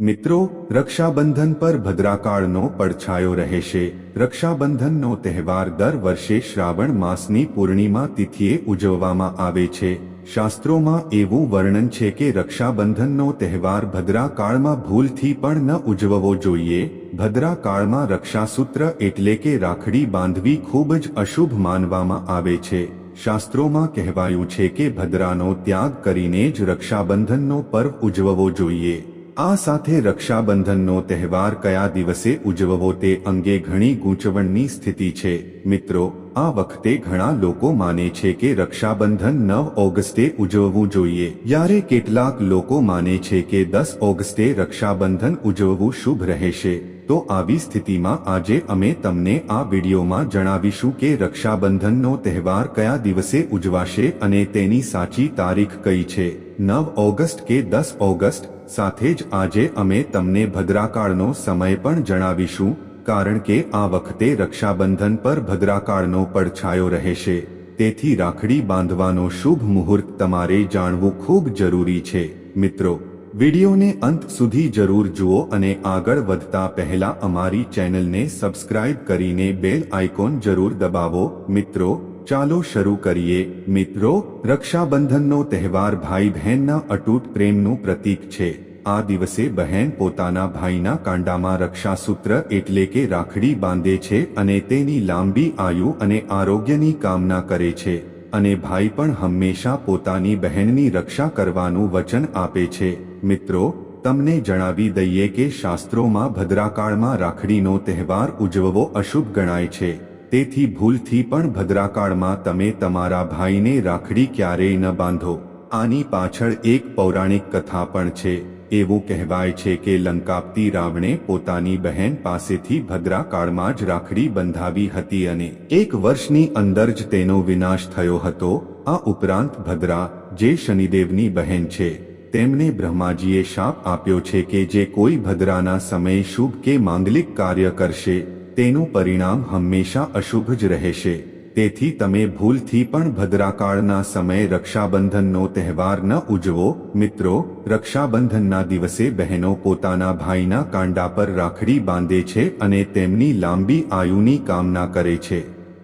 મિત્રો, રક્ષાબંધન પર ભદ્રાકાળનો પડછાયો રહેશે. રક્ષાબંધનનો તહેવાર દર વર્ષે શ્રાવણ માસની પૂર્ણિમા તિથિએ ઉજવવામાં આવે છે. શાસ્ત્રોમાં એવું વર્ણન છે કે રક્ષાબંધનનો તહેવાર ભદ્રાકાળમાં ભૂલથી પણ ન ઉજવવો જોઈએ. ભદ્રાકાળમાં રક્ષાસૂત્ર એટલે કે રાખડી બાંધવી ખૂબ જ અશુભ માનવામાં આવે છે. શાસ્ત્રોમાં કહેવાયું છે કે ભદ્રાનો ત્યાગ કરીને જ રક્ષાબંધનનો પર્વ ઉજવવો જોઈએ. આ સાથે રક્ષાબંધનનો તહેવાર કયા દિવસે ઉજવવો તે અંગે ઘણી ગૂંચવણની સ્થિતિ છે. મિત્રો, આ વખતે ઘણા લોકો માને છે કે રક્ષાબંધન નવ ઓગસ્ટે ઉજવવું જોઈએ. જ્યારે કેટલાક લોકો માને છે કે દસ ઓગસ્ટે રક્ષાબંધન ઉજવવું શુભ રહેશે, તો આવી સ્થિતિમાં આજે અમે તમને આ વિડીયોમાં જણાવીશું કે રક્ષાબંધનનો તહેવાર કયા દિવસે ઉજવાશે અને તેની સાચી તારીખ કઈ છે. નવ ઓગસ્ટ કે દસ ઓગસ્ટ સાથે જ આજે અમે તમને ભદ્રાકાળનો સમય પણ જણાવીશું, કારણ કે આ વખતે રક્ષાબંધન પર ભદ્રાકાળનો પડછાયો રહેશે. તેથી રાખડી બાંધવાનો શુભ મુહૂર્ત તમારે જાણવું ખૂબ જરૂરી છે. મિત્રો, વિડીયોને અંત સુધી જરૂર જુઓ અને આગળ વધતા પહેલા અમારી ચેનલને સબસ્ક્રાઇબ કરીને બેલ આઇકોન જરૂર દબાવો. મિત્રો ચાલો શરૂ કરીએ. મિત્રો, રક્ષાબંધનનો તહેવાર ભાઈ બહેનના અટૂટ પ્રેમનું પ્રતીક છે. આ દિવસે બહેન પોતાના ભાઈના કાંડામાં રક્ષાસૂત્ર એટલે કે રાખડી બાંધે છે અને તેની લાંબી આયુ અને આરોગ્યની કામના કરે છે. અને ભાઈ પણ હંમેશા પોતાની બહેનની રક્ષા કરવાનું વચન આપે છે. મિત્રો, તમને જણાવી દઈએ કે શાસ્ત્રોમાં ભદ્રાકાળમાં રાખડીનો તહેવાર ઉજવવો અશુભ ગણાય છે. તેથી ભૂલથી પણ ભદ્રાકાળમાં તમે તમારા ભાઈને રાખડી ક્યારેય ન બાંધો. આની પાછળ એક પૌરાણિક કથા પણ છે, એવું કહેવાય છે કે લંકાપતિ રાવણે પોતાની બહેન પાસેથી ભદ્રાકાળમાં જ રાખડી બંધાવી હતી અને એક વર્ષની અંદર જ તેનો વિનાશ થયો હતો. આ ઉપરાંત ભદ્રા, જે શનિદેવની બહેન છે, તેમને બ્રહ્માજીએ શાપ આપ્યો છે કે જે કોઈ ભદ્રાના સમયે શુભ કે માંગલિક કાર્ય કરશે. તેનું પરિણામ હંમેશા અશુભ જ રહેશે. તેથી તમે ભૂલથી પણ ભદ્રાકાળના સમયે રક્ષાબંધનનો તહેવાર ન ઉજવો. મિત્રો, રક્ષાબંધનના દિવસે બહેનો પોતાના ભાઈના કાંડા પર રાખડી બાંધે છે અને તેમની લાંબી આયુની કામના કરે છે.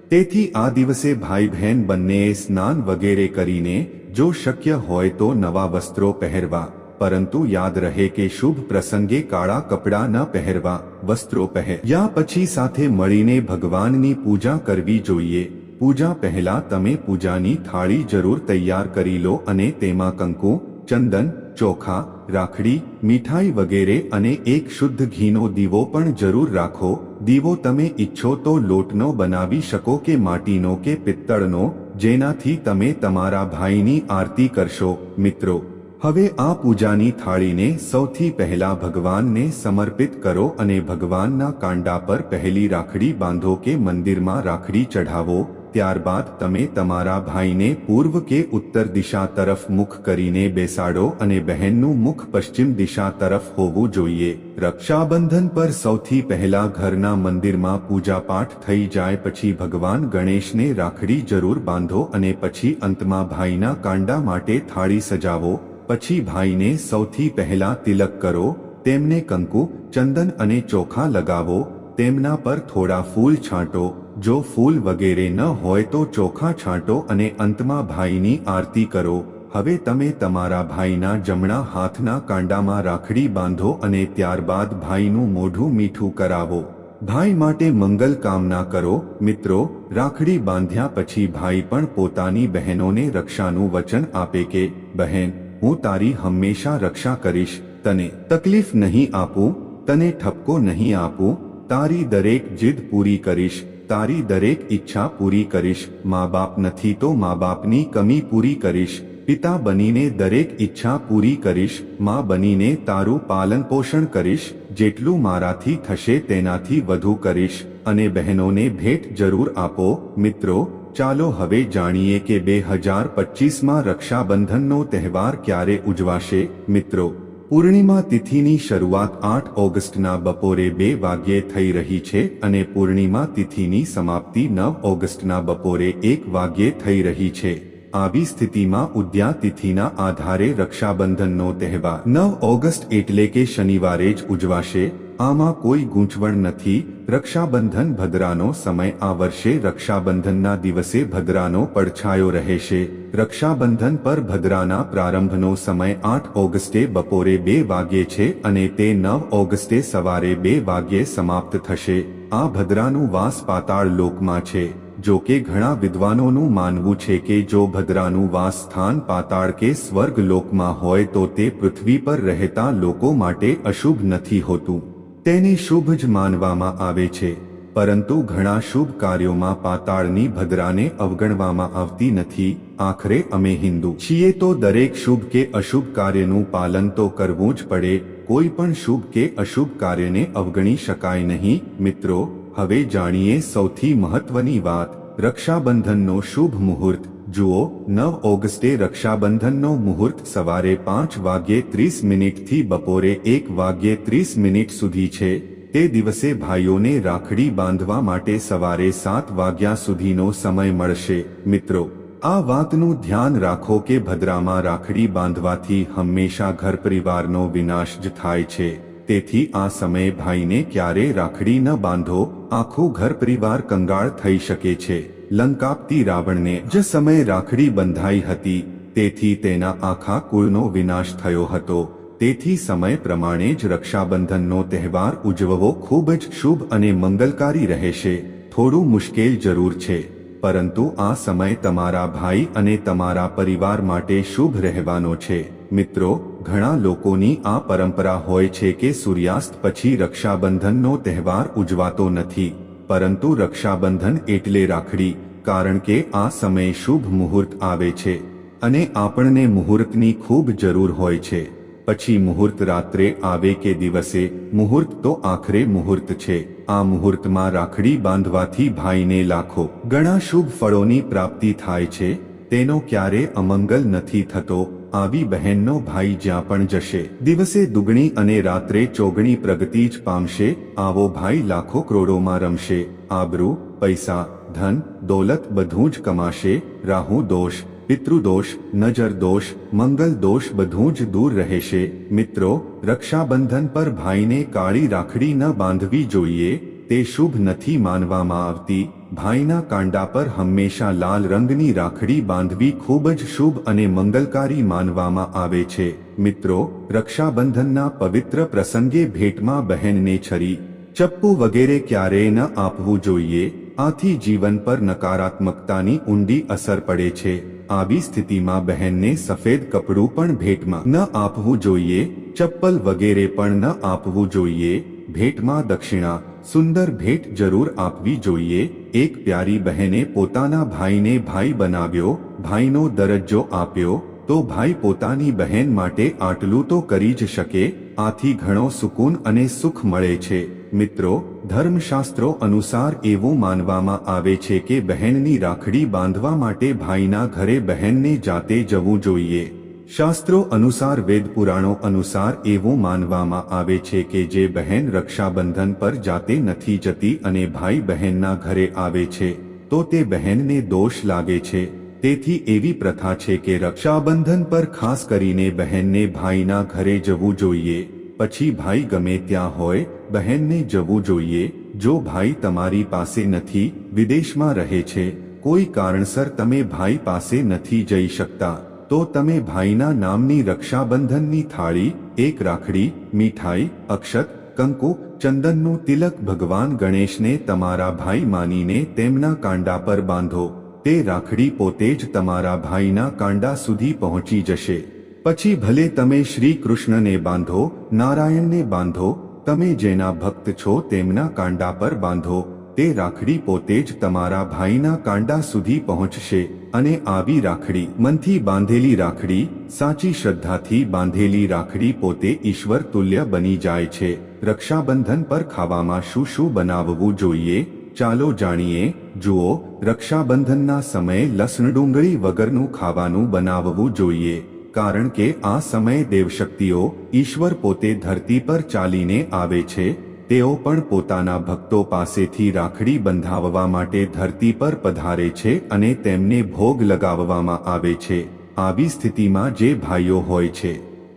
તેથી આ દિવસે ભાઈ બહેન બંનેએ સ્નાન વગેરે કરીને, જો શક્ય હોય તો નવા વસ્ત્રો પહેરવા. પરંતુ યાદ રહે કે શુભ પ્રસંગે કાળા કપડાં ન પહેરવા વસ્ત્રો પહેર્યા પછી સાથે મળીને ભગવાનની પૂજા કરવી જોઈએ પૂજા પહેલા તમે પૂજાની થાળી જરૂર તૈયાર કરી લો અને તેમાં કંકુ ચંદન ચોખા રાખડી મીઠાઈ વગેરે અને એક શુદ્ધ ઘીનો દીવો પણ જરૂર રાખો દીવો તમે ઈચ્છો તો લોટનો બનાવી શકો કે માટીનો કે પિત્તળનો જેનાથી તમે તમારા ભાઈની આરતી કરશો મિત્રો હવે આ પૂજાની થાળીને સૌથી પહેલા ભગવાનને સમર્પિત કરો અને ભગવાનના કાંડા પર પહેલી રાખડી બાંધો કે મંદિરમાં રાખડી ચઢાવો, ત્યારબાદ તમે તમારા ભાઈને પૂર્વ કે ઉત્તર દિશા તરફ મુખ કરીને બેસાડો અને બહેનનું મુખ પશ્ચિમ દિશા તરફ હોવું જોઈએ. રક્ષાબંધન પર સૌથી પહેલા ઘરના મંદિરમાં પૂજાપાઠ થઈ જાય પછી ભગવાન ગણેશને રાખડી જરૂર બાંધો અને પછી અંતમાં ભાઈના કાંડા માટે થાળી સજાવો. પછી ભાઈને સૌથી પહેલા તિલક કરો, તેમને કંકુ, ચંદન અને ચોખા લગાવો, તેમના પર થોડા ફૂલ છાંટો, જો ફૂલ વગેરે ન હોય તો ચોખા છાંટો અને અંતમાં ભાઈની આરતી કરો. હવે તમે તમારા ભાઈના જમણા હાથના કાંડામાં રાખડી બાંધો અને ત્યારબાદ ભાઈનું મોઢું મીઠું કરાવો. ભાઈ માટે મંગલ કામના કરો. મિત્રો, રાખડી બાંધ્યા પછી ભાઈ પણ પોતાની બહેનોને રક્ષાનું વચન આપે કે, બહેન હું તારી હંમેશા રક્ષા કરીશ, તને તકલીફ નહીં આપું, તને ઠપકો નહીં આપું, તારી દરેક જીદ પૂરી કરીશ, તારી દરેક ઈચ્છા પૂરી કરીશ મા બાપ નથી તો મા બાપની કમી પૂરી કરીશ, પિતા બનીને દરેક ઈચ્છા પૂરી કરીશ, મા બનીને તારું પાલન પોષણ કરીશ, જેટલું મારાથી થશે તેનાથી વધુ કરીશ, અને બહેનોને ભેટ જરૂર આપો, મિત્રો ચાલો હવે જાણીએ કે બે હજાર પચીસમાં રક્ષાબંધનનો તહેવાર ક્યારે ઉજવાશે? મિત્રો, પૂર્ણિમા તિથિની શરૂઆત આઠ ઓગસ્ટના બપોરે બે વાગ્યે થઈ રહી છે અને પૂર્ણિમા તિથિની સમાપ્તિ નવ ઓગસ્ટના બપોરે એક વાગ્યે થઈ રહી છે. આવી સ્થિતિમાં ઉદ્યા તિથિના આધારે રક્ષાબંધનનો તહેવાર નવ ઓગસ્ટ એટલે કે શનિવારે જ ઉજવાશે. આમાં કોઈ ગૂંચવણ નથી. રક્ષાબંધન ભદ્રાનો સમય આ વર્ષે રક્ષાબંધનના દિવસે ભદ્રાનો પડછાયો રહેશે. રક્ષાબંધન પર ભદ્રાના પ્રારંભનો સમય આઠ ઓગસ્ટે બપોરે બે વાગ્યે છે અને તે નવ ઓગસ્ટે સવારે બે વાગ્યે સમાપ્ત થશે. આ ભદ્રાનું વાસ પાતાળ લોકમાં છે. જો કે ઘણા વિદ્વાનોનું માનવું છે કે જો ભદ્રાનું વાસ સ્થાન પાતાળ કે સ્વર્ગ લોકમાં હોય તો તે પૃથ્વી પર રહેતા લોકો માટે અશુભ નથી હોતું. તેને શુભ જ માનવામાં આવે છે, પરંતુ ઘણા શુભ કાર્યોમાં પાતાળની ભદ્રાને અવગણવામાં આવતી નથી, આખરે અમે હિન્દુ છીએ તો દરેક શુભ કે અશુભ કાર્યનું પાલન તો કરવું જ પડે, કોઈ પણ શુભ કે અશુભ કાર્યને અવગણી શકાય નહીં, મિત્રો, હવે જાણીએ સૌથી મહત્વની વાત, રક્ષાબંધનનો શુભ મુહૂર્ત. જુઓ, નવ ઓગસ્ટે રક્ષાબંધનનો મુહૂર્ત સવારે પાંચ વાગ્યે ત્રીસ મિનિટથી બપોરે એક વાગ્યે ત્રીસ મિનિટ સુધી છે. તે દિવસે ભાઈઓને રાખડી બાંધવા માટે સવારે સાત વાગ્યા સુધીનો સમય મળશે. મિત્રો, આ વાતનું ધ્યાન રાખો કે ભદ્રામાં રાખડી બાંધવાથી હંમેશા ઘર પરિવારનો વિનાશ જ થાય છે. તેથી આ સમયે ભાઈને ક્યારે રાખડી ન બાંધો. આખું ઘર પરિવાર કંગાળ થઈ શકે છે. લંકાપતી રાવણને જે સમયે રાખડી બંધાઈ હતી, તેથી તેના આખા કુળનો વિનાશ થયો હતો. તેથી સમય પ્રમાણે જ રક્ષાબંધનનો તહેવાર ઉજવવો ખૂબ જ શુભ અને મંગલકારી રહેશે. થોડું મુશ્કેલ જરૂર છે, પરંતુ આ સમય તમારા ભાઈ અને તમારા પરિવાર માટે શુભ રહેવાનો છે. મિત્રો, ઘણા લોકોની આ પરંપરા હોય છે કે સૂર્યાસ્ત પછી રક્ષાબંધનનો તહેવાર ઉજવાતો નથી. પરંતુ રક્ષાબંધન એટલે રાખડી, કારણ કે આ સમયે શુભ મુહૂર્ત આવે છે અને આપણને મુહૂર્તની ખૂબ જરૂર હોય છે. પછી મુહૂર્ત રાત્રે આવે કે દિવસે, મુહૂર્ત તો આખરે મુહૂર્ત છે. આ મુહૂર્તમાં રાખડી બાંધવાથી ભાઈને લાખો, ઘણા શુભ ફળોની પ્રાપ્તિ થાય છે. તેનો ક્યારે અમંગલ નથી થતો આવી બહેનનો ભાઈ જ્યાં પણ જશે. દિવસે દુગણી અને રાત્રે ચોગણી પ્રગતિ જ પામશે. આવો ભાઈ લાખો કરોડોમાં રમશે. આબરૂ, પૈસા, ધન, દોલત બધું જ કમાશે. રાહુ દોષ પિતૃદોષ નજર દોષ, મંગલ દોષ બધું જ દૂર રહેશે. મિત્રો, રક્ષાબંધન પર ભાઈને કાળી રાખડી ન બાંધવી જોઈએ. તે શુભ નથી માનવામાં આવતી. ભાઈના કાંડા પર હંમેશા લાલ રંગની રાખડી બાંધવી ખૂબ જ શુભ અને મંગલકારી માનવામાં આવે છે. મિત્રો, રક્ષાબંધનના પવિત્ર પ્રસંગે ભેટમાં બહેનને છરી, ચપ્પુ વગેરે ક્યારેય ન આપવું જોઈએ. આથી જીવન પર નકારાત્મકતાની ઊંડી અસર પડે છે. આવી સ્થિતિમાં બહેનને સફેદ કપડું પણ ભેટમાં ન આપવું જોઈએ. ચપ્પલ વગેરે પણ ન આપવું જોઈએ. ભેટમાં દક્ષિણા, સુંદર ભેટ જરૂર આપવી જોઈએ. એક પ્યારી બહેને પોતાના ભાઈને ભાઈ બનાવ્યો, ભાઈનો દરજ્જો આપ્યો, તો ભાઈ પોતાની બહેન માટે આટલું તો કરી જ શકે, આથી ઘણો સુકૂન અને સુખ મળે છે. મિત્રો, ધર્મશાસ્ત્રો અનુસાર એવું માનવામાં આવે છે કે બહેનની રાખડી બાંધવા માટે ભાઈના ઘરે બહેનને જાતે જવું જોઈએ. શાસ્ત્રો અનુસાર વેદ પુરાણો અનુસાર એવું માનવામાં આવે છે કે જે બહેન રક્ષાબંધન પર જાતે નથી જતી અને ભાઈ બહેનના ઘરે આવે છે, તો તે બહેનને દોષ લાગે છે. તેથી એવી પ્રથા છે કે રક્ષાબંધન પર ખાસ કરીને બહેનને ભાઈના ઘરે જવું જોઈએ. પછી ભાઈ ગમે ત્યાં હોય, બહેનને જવું જોઈએ. જો ભાઈ તમારી પાસે નથી, વિદેશમાં રહે છે, કોઈ કારણસર તમે ભાઈ પાસે નથી જઈ શકતા. તો તમે ભાઈના નામની રક્ષાબંધનની થાળી, એક રાખડી, મીઠાઈ, અક્ષત, કંકુ, ચંદનનું તિલક ભગવાન ગણેશને તમારા ભાઈ માનીને તેમના કાંડા પર બાંધો. તે રાખડી પોતે જ તમારા ભાઈના કાંડા સુધી પહોંચી જશે. પછી ભલે તમે શ્રી કૃષ્ણને બાંધો, નારાયણને બાંધો, તમે જેના ભક્ત છો તેમના કાંડા પર બાંધો. તે રાખડી પોતે જ તમારા ભાઈના કાંડા સુધી પહોંચશે અને આવી રાખડી, મનથી બાંધેલી રાખડી, સાચી શ્રદ્ધાથી બાંધેલી રાખડી પોતે ઈશ્વર તુલ્ય બની જાય છે. રક્ષાબંધન પર ખાવામાં શું શું બનાવવું જોઈએ? ચાલો જાણીએ. જુઓ, રક્ષાબંધનના સમયે લસણ ડુંગળી વગરનું ખાવાનું બનાવવું જોઈએ. કારણ કે આ સમયે દેવશક્તિઓ ઈશ્વર પોતે ધરતી પર ચાલીને આવે છે તેઓ પણ પોતાના ભક્તો પાસેથી રાખડી બંધાવવા માટે ધરતી પર પધારે છે અને તેમને ભોગ લગાવવામાં આવે છે. આવી સ્થિતિમાં જે ભાઈઓ હોય છે,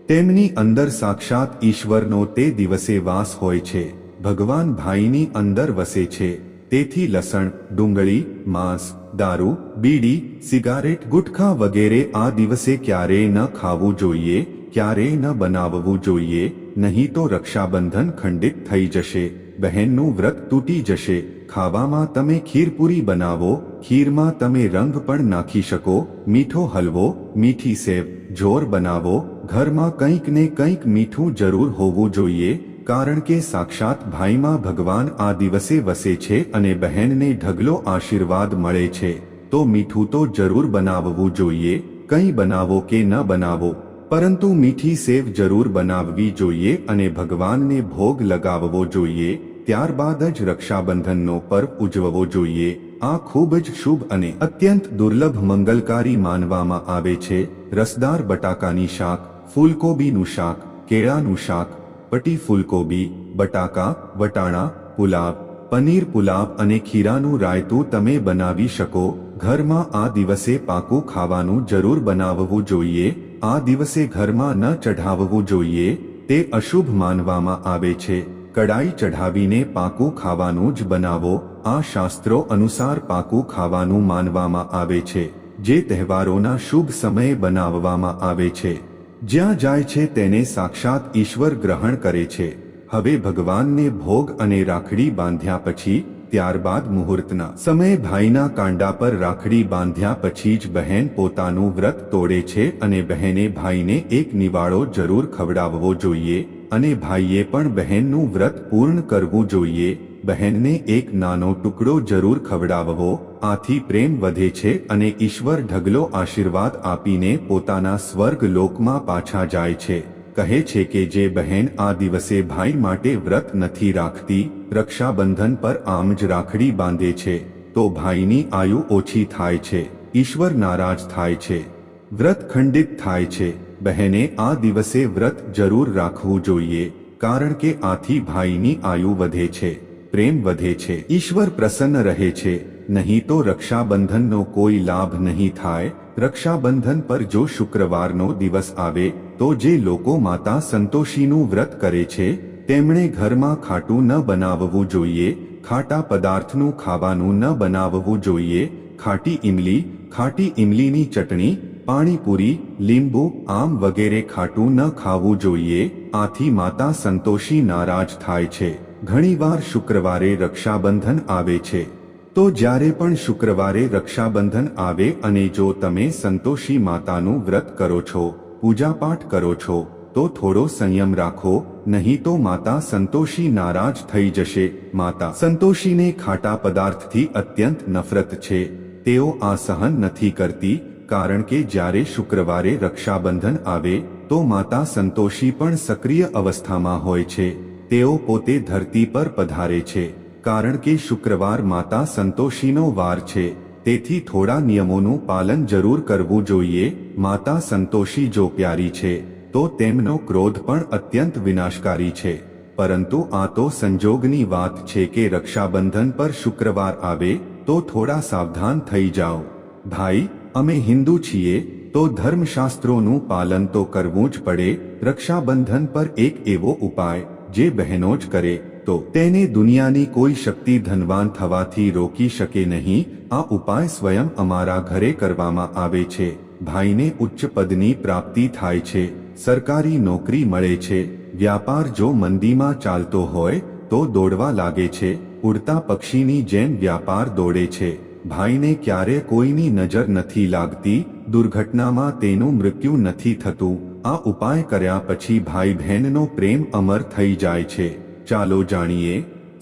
તેમની અંદર સાક્ષાત ઈશ્વરનો તે દિવસે વાસ હોય છે. ભગવાન ભાઈની અંદર વસે છે. તેથી લસણ, ડુંગળી, માંસ, દારૂ, બીડી, સિગારેટ, ગુટખા વગેરે આ દિવસે ક્યારેય ન ખાવું જોઈએ, ક્યારેય ન બનાવવું જોઈએ નહીં તો રક્ષાબંધન ખંડિત થઈ જશે. બહેનનું વ્રત તૂટી જશે. ખાવામાં તમે ખીરપુરી બનાવો. ખીરમાં તમે રંગ પણ નાખી શકો. મીઠો હલવો. મીઠી સેવ. જોર બનાવો. ઘરમાં કંઈક ને કંઈક મીઠું જરૂર હોવું જોઈએ. કારણ કે સાક્ષાત ભાઈમાં ભગવાન આ દિવસે વસે છે અને બહેનને ઢગલો આશીર્વાદ મળે છે. તો મીઠું તો જરૂર બનાવવું જોઈએ. કંઈ બનાવો કે ન બનાવો. પરંતુ મીઠી સેવ જરૂર બનાવવી જોઈએ અને ભગવાનને ભોગ લગાવવો જોઈએ, ત્યારબાદ જ રક્ષાબંધનનો પર્વ ઉજવવો જોઈએ. આ ખૂબ જ શુભ અને અત્યંત દુર્લભ મંગલકારી માનવામાં આવે છે. રસદાર બટાકાની શાક, ફૂલકોબીનું શાક, કેળાનું શાક, પટી ફૂલકોબી, બટાકા, વટાણા, પુલાવ, પનીર પુલાવ અને ખીરાનું રાયતું તમે બનાવી શકો. ઘરમાં આ દિવસે પાકું ખાવાનું જરૂર બનાવવું જોઈએ. આ દિવસે ઘરમાં ન ચઢાવવું જોઈએ, તે અશુભ માનવામાં આવે છે. કડાઈ ચઢાવીને પાકું ખાવાનું જ બનાવો, આ શાસ્ત્રો અનુસાર પાકું ખાવાનું માનવામાં આવે છે, જે તહેવારોના શુભ સમયે બનાવવામાં આવે છે. જ્યાં જાય છે તેને સાક્ષાત ઈશ્વર ગ્રહણ કરે છે. હવે ભગવાનને ભોગ અને રાખડી બાંધ્યા પછી ત્યારબાદ મુહૂર્તના સમયે ભાઈના કાંડા પર રાખડી બાંધ્યા પછી જ બહેન પોતાનું વ્રત તોડે છે અને બહેને ભાઈને એક નિવાળો જરૂર ખવડાવવો જોઈએ અને ભાઈએ પણ બહેનનું વ્રત પૂર્ણ કરવું જોઈએ. બહેનને એક નાનો ટુકડો જરૂર ખવડાવવો આથી પ્રેમ વધે છે અને ઈશ્વર ઢગલો આશીર્વાદ આપીને પોતાના સ્વર્ગ લોકમાં પાછા જાય છે. કહે છે કે જે બહેન આ દિવસે ભાઈ માટે વ્રત નથી રાખતી, રક્ષાબંધન પર આમ જ રાખડી બાંધે છે, તો ભાઈની આયુ ઓછી થાય છે, ઈશ્વર નારાજ થાય છે. વ્રત ખંડિત થાય છે, બહેને આ દિવસે વ્રત જરૂર રાખવું જોઈએ, કારણ કે આથી ભાઈની આયુ વધે છે, પ્રેમ વધે છે. ઈશ્વર પ્રસન્ન રહે છે, નહીં તો રક્ષાબંધનનો કોઈ લાભ નહીં થાય. રક્ષાબંધન પર જો શુક્રવારનો દિવસ આવે તો જે લોકો માતા સંતોષીનું વ્રત કરે છે, તેમણે ઘરમાં ખાટું ન બનાવવું જોઈએ, ખાટા પદાર્થનું ખાવાનું ન બનાવવું જોઈએ, ખાટી ઇમલી ખાટી ઇમલીની ચટણી, પાણીપુરી, લીંબુ, આમ વગેરે ખાટું ન ખાવું જોઈએ, આથી માતા સંતોષી નારાજ થાય છે. ઘણીવાર શુક્રવારે રક્ષાબંધન આવે છે. તો જ્યારે પણ શુક્રવારે રક્ષાબંધન આવે અને જો તમે સંતોષી માતાનું વ્રત કરો છો પૂજાપાઠ કરો છો, તો થોડો સંયમ રાખો, નહીં તો માતા સંતોષી નારાજ થઈ જશે. માતા સંતોષીને ખાટા પદાર્થથી અત્યંત નફરત છે. તેઓ આ સહન નથી કરતી, કારણ કે જ્યારે શુક્રવારે રક્ષાબંધન આવે, તો માતા સંતોષી પણ સક્રિય અવસ્થામાં હોય છે. તેઓ પોતે ધરતી પર પધારે છે, કારણ કે શુક્રવાર માતા સંતોષીનો વાર છે. તેથી થોડા નિયમોનું પાલન જરૂર કરવું જોઈએ. માતા સંતોષી જો પ્યારી છે, તો તેમનો ક્રોધ પણ અત્યંત વિનાશકારી છે. પરંતુ આ તો સંજોગની વાત છે કે રક્ષાબંધન પર શુક્રવાર આવે, તો થોડા સાવધાન થઈ જાઓ. ભાઈ, અમે હિન્દુ છીએ, તો ધર્મશાસ્ત્રોનું પાલન તો કરવું જ પડે. રક્ષાબંધન પર એક એવો ઉપાય, જે બહેનો જ કરે. તો તેને દુનિયાની કોઈ શક્તિ ધનવાન થવાથી રોકી શકે નહીં. આ ઉપાય સ્વયં અમારા ઘરે કરવામાં આવે છે. ભાઈને ઉચ્ચ પદની પ્રાપ્તિ થાય છે. સરકારી નોકરી મળે છે. વ્યાપાર જો મંદીમાં ચાલતો હોય, તો દોડવા લાગે છે. ઉડતા પક્ષીની જેમ વ્યાપાર દોડે છે. ભાઈને ક્યારે કોઈની નજર નથી લાગતી. દુર્ઘટનામાં તેનું મૃત્યુ નથી થતું. આ ઉપાય કર્યા પછી ભાઈ બહેનનો પ્રેમ અમર થઈ જાય છે. ચાલો જાણીએ,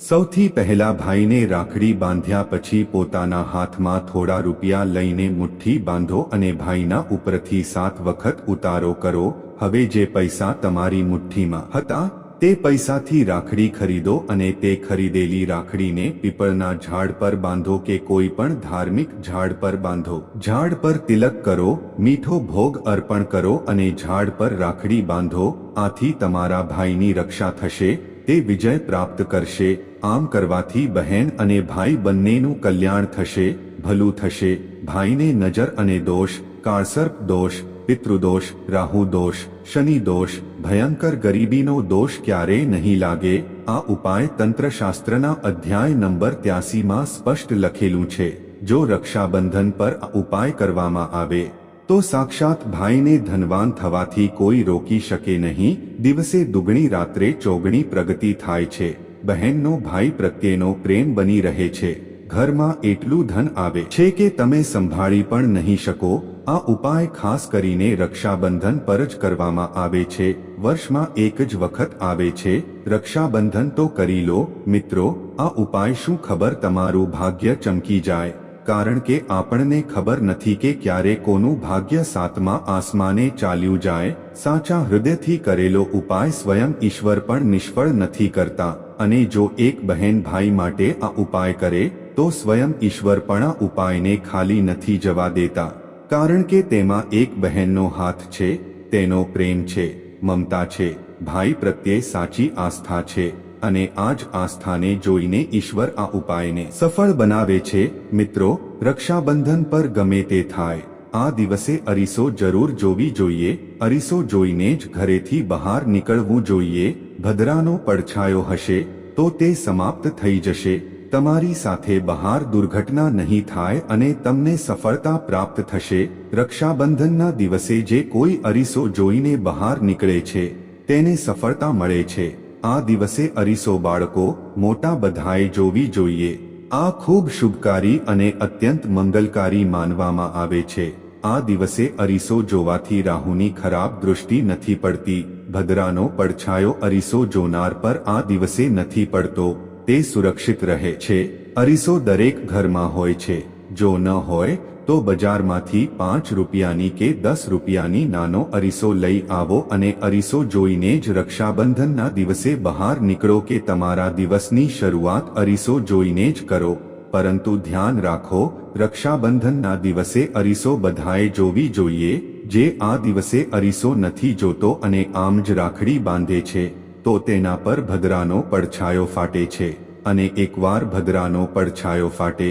સૌથી પહેલા ભાઈને રાખડી બાંધ્યા પછી પોતાના હાથમાં થોડા રૂપિયા લઈને મુઠ્ઠી બાંધો અને ભાઈના ઉપરથી સાત વખત ઉતારો કરો, હવે જે પૈસા તમારી મુઠ્ઠીમાં હતા, તે પૈસાથી રાખડી ખરીદો અને તે ખરીદેલી રાખડીને પીપળના ઝાડ પર બાંધો કે કોઈ પણ ધાર્મિક ઝાડ પર બાંધો. ઝાડ પર તિલક કરો, મીઠો ભોગ અર્પણ કરો અને ઝાડ પર રાખડી બાંધો, આથી તમારા ભાઈની રક્ષા થશે તે વિજય પ્રાપ્ત કરશે. આમ કરવાથી બહેન અને ભાઈ બંનેનું કલ્યાણ થશે, ભલું થશે. ભાઈને નજર અને દોષ, કાળસર્પ દોષ, પિતૃદોષ રાહુ દોષ શનિ દોષ ભયંકર ગરીબીનો દોષ ક્યારેય નહીં લાગે? આ ઉપાય તંત્રશાસ્ત્રના અધ્યાય નંબર ત્યાસીમાં સ્પષ્ટ લખેલું છે. જો રક્ષાબંધન પર આ ઉપાય કરવામાં આવે તો સાક્ષાત ભાઈને ધનવાન થવાથી કોઈ રોકી શકે નહીં. દિવસે દુગણી રાત્રે ચોગણી પ્રગતિ થાય છે. બહેનનો ભાઈ પ્રત્યેનો પ્રેમ બની રહે છે. ઘરમાં એટલું ધન આવે છે કે તમે સંભાળી પણ નહીં શકો. આ ઉપાય ખાસ કરીને રક્ષાબંધન પર જ કરવામાં આવે છે. વર્ષમાં એક જ વખત આવે છે. રક્ષાબંધન તો કરી લો. મિત્રો, આ ઉપાય શું ખબર? તમારું ભાગ્ય ચમકી જાય. કારણ કે આપણને ખબર નથી કે ક્યારે કોનું ભાગ્ય સાતમા આસમાને ચાલ્યું જાય, સાચા હૃદયથી કરેલો ઉપાય સ્વયં ઈશ્વર પણ નિષ્ફળ નથી કરતા. અને જો એક બહેન ભાઈ માટે આ ઉપાય કરે, તો સ્વયં ઈશ્વર પણ આ ઉપાયને ખાલી નથી જવા દેતા. કારણ કે તેમાં એક બહેનનો હાથ છે, તેનો પ્રેમ છે, મમતા છે, ભાઈ પ્રત્યે સાચી આસ્થા છે. અને આ જ આસ્થાને જોઈને ઈશ્વર આ ઉપાયને સફળ બનાવે છે. મિત્રો, રક્ષાબંધન પર ગમે તે થાય. આ દિવસે અરીસો જરૂર જોવી જોઈએ. અરીસો જોઈને જ ઘરેથી બહાર નીકળવું જોઈએ. ભદ્રાનો પડછાયો હશે, તો તે સમાપ્ત થઈ જશે. તમારી સાથે બહાર દુર્ઘટના નહીં થાય અને તમને સફળતા પ્રાપ્ત થશે. રક્ષાબંધનના દિવસે જે કોઈ અરીસો જોઈને બહાર નીકળે છે, તેને સફળતા મળે છે. આ દિવસે અરીસો બાળકો મોટા બધાએ જોવી જોઈએ. આ ખૂબ શુભકારી અને અત્યંત મંગલકારી માનવામાં આવે છે. આ દિવસે અરીસો જોવાથી રાહુની ખરાબ દૃષ્ટિ નથી પડતી. ભદ્રાનો પડછાયો અરીસો જોનાર પર આ દિવસે નથી પડતો. તે સુરક્ષિત રહે છે. અરીસો દરેક ઘરમાં હોય છે. જો ન હોય તો બજારમાંથી પાંચ રૂપિયાની કે દસ રૂપિયાની નાનો અરીસો લઈ આવો અને અરીસો જોઈને જ રક્ષાબંધનના દિવસે બહાર નીકળો કે તમારા દિવસની શરૂઆત અરીસો જોઈને જ કરો. પરંતુ ધ્યાન રાખો, રક્ષાબંધનના દિવસે અરીસો બધાએ જોવી જોઈએ, જે આ દિવસે અરીસો નથી જોતો અને આમ જ રાખડી બાંધે છે, તો તેના પર ભદ્રાનો પડછાયો ફાટે છે, અને એકવાર ભદ્રાનો પડછાયો ફાટે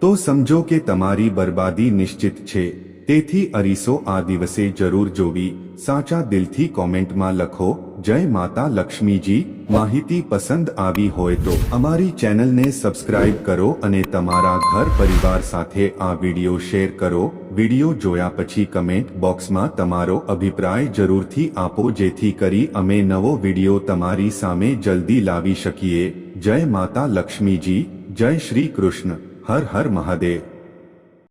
તો સમજો કે તમારી બરબાદી નિશ્ચિત છે. તેથી અરીસો આ દિવસે જરૂર જોવી. સાચા દિલથી કોમેન્ટમાં લખો, જય માતા લક્ષ્મીજી, માહિતી પસંદ આવી હોય તો અમારી ચેનલને સબસ્ક્રાઇબ કરો અને તમારા ઘર પરિવાર સાથે આ વીડિયો શેર કરો. વિડિયો જોયા પછી કમેન્ટ બોક્સમાં તમારો અભિપ્રાય જરૂરથી આપો જેથી કરી અમે નવો વીડિયો તમારી સામે જલ્દી લાવી શકીએ. જય માતા લક્ષ્મીજી, જય શ્રી કૃષ્ણ. હર હર મહાદેવ.